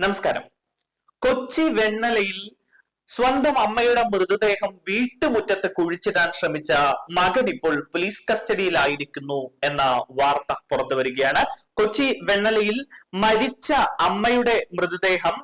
നമസ്കാരം. കൊച്ചി വെണ്ണലയിൽ സ്വന്തം അമ്മയുടെ മൃതദേഹം വീട്ടുമുറ്റത്ത് കുഴിച്ചിടാൻ ശ്രമിച്ച മകൻ ഇപ്പോൾ പോലീസ് കസ്റ്റഡിയിലായിരിക്കുന്നു എന്ന വാർത്ത പുറത്തു വരികയാണ് കൊച്ചി വെണ്ണലയിൽ മരിച്ച അമ്മയുടെ മൃതദേഹം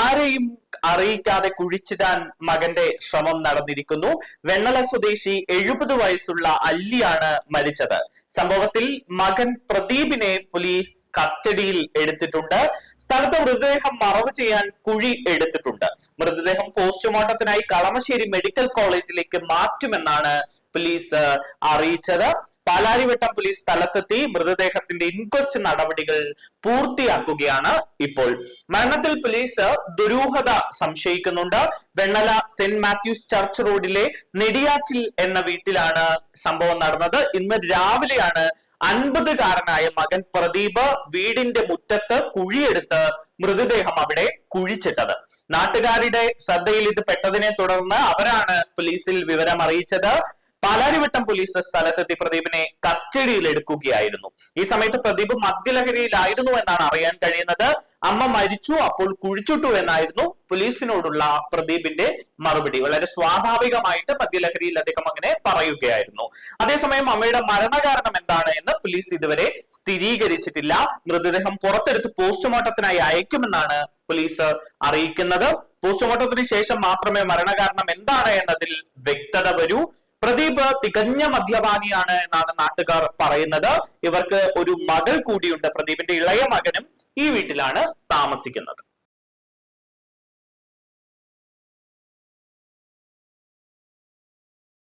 ആരെയും അറിയിക്കാതെ കുഴിച്ചിടാൻ മകന്റെ ശ്രമം നടന്നിരിക്കുന്നു. വെണ്ണല സ്വദേശി എഴുപത് വയസ്സുള്ള അല്ലിയാണ് മരിച്ചത്. സംഭവത്തിൽ മകൻ പ്രദീപിനെ പോലീസ് കസ്റ്റഡിയിൽ എടുത്തിട്ടുണ്ട്. സ്ഥലത്ത് മൃതദേഹം മറവ് ചെയ്യാൻ കുഴി എടുത്തിട്ടുണ്ട്. മൃതദേഹം പോസ്റ്റ്മോർട്ടത്തിനായി കളമശ്ശേരി മെഡിക്കൽ കോളേജിലേക്ക് മാറ്റുമെന്നാണ് പോലീസ് അറിയിച്ചത്. പാലാരിവട്ടം പോലീസ് സ്ഥലത്തെത്തി മൃതദേഹത്തിന്റെ ഇൻക്വസ്റ്റ് നടപടികൾ പൂർത്തിയാക്കുകയാണ് ഇപ്പോൾ. മരണത്തിൽ പോലീസ് ദുരൂഹത സംശയിക്കുന്നുണ്ട്. വെണ്ണല സെന്റ് മാത്യൂസ് ചർച്ച് റോഡിലെ നെടിയാറ്റിൽ എന്ന വീട്ടിലാണ് സംഭവം നടന്നത്. ഇന്ന് രാവിലെയാണ് അൻപതുകാരനായ മകൻ പ്രദീപ് വീടിന്റെ മുറ്റത്ത് കുഴിയെടുത്ത് മൃതദേഹം അവിടെ കുഴിച്ചിട്ടത്. നാട്ടുകാരുടെ ശ്രദ്ധയിൽ ഇത് പെട്ടതിനെ തുടർന്ന് അവരാണ് പോലീസിൽ വിവരം അറിയിച്ചത് പാലാരിവട്ടം പോലീസ് സ്ഥലത്തെത്തി പ്രദീപിനെ കസ്റ്റഡിയിൽ എടുക്കുകയായിരുന്നു ഈ സമയത്ത് പ്രദീപ് മദ്യലഹരിയിലായിരുന്നു എന്നാണ് അറിയാൻ കഴിയുന്നത്. അമ്മ മരിച്ചു അപ്പോൾ കുഴിച്ചിട്ടു എന്നായിരുന്നു പോലീസിനോടുള്ള പ്രദീപിന്റെ മറുപടി. വളരെ സ്വാഭാവികമായിട്ട് മദ്യലഹരിയിൽ അദ്ദേഹം അങ്ങനെ പറയുകയായിരുന്നു. അതേസമയം അമ്മയുടെ മരണകാരണം എന്താണ് എന്ന് പോലീസ് ഇതുവരെ സ്ഥിരീകരിച്ചിട്ടില്ല. മൃതദേഹം പുറത്തെടുത്ത് പോസ്റ്റ്മോർട്ടത്തിനായി അയക്കുമെന്നാണ് പോലീസ് അറിയിക്കുന്നത്. പോസ്റ്റ്മോർട്ടത്തിന് ശേഷം മാത്രമേ മരണകാരണം എന്താണ് എന്നതിൽ വ്യക്തത വരൂ. പ്രദീപ് തികഞ്ഞ മദ്യപാനിയാണ് എന്നാണ് നാട്ടുകാർ പറയുന്നത്. ഇവർക്ക് ഒരു മകൾ കൂടിയുണ്ട് പ്രദീപിന്റെ ഇളയ മകനും ഈ വീട്ടിലാണ് താമസിക്കുന്നത്.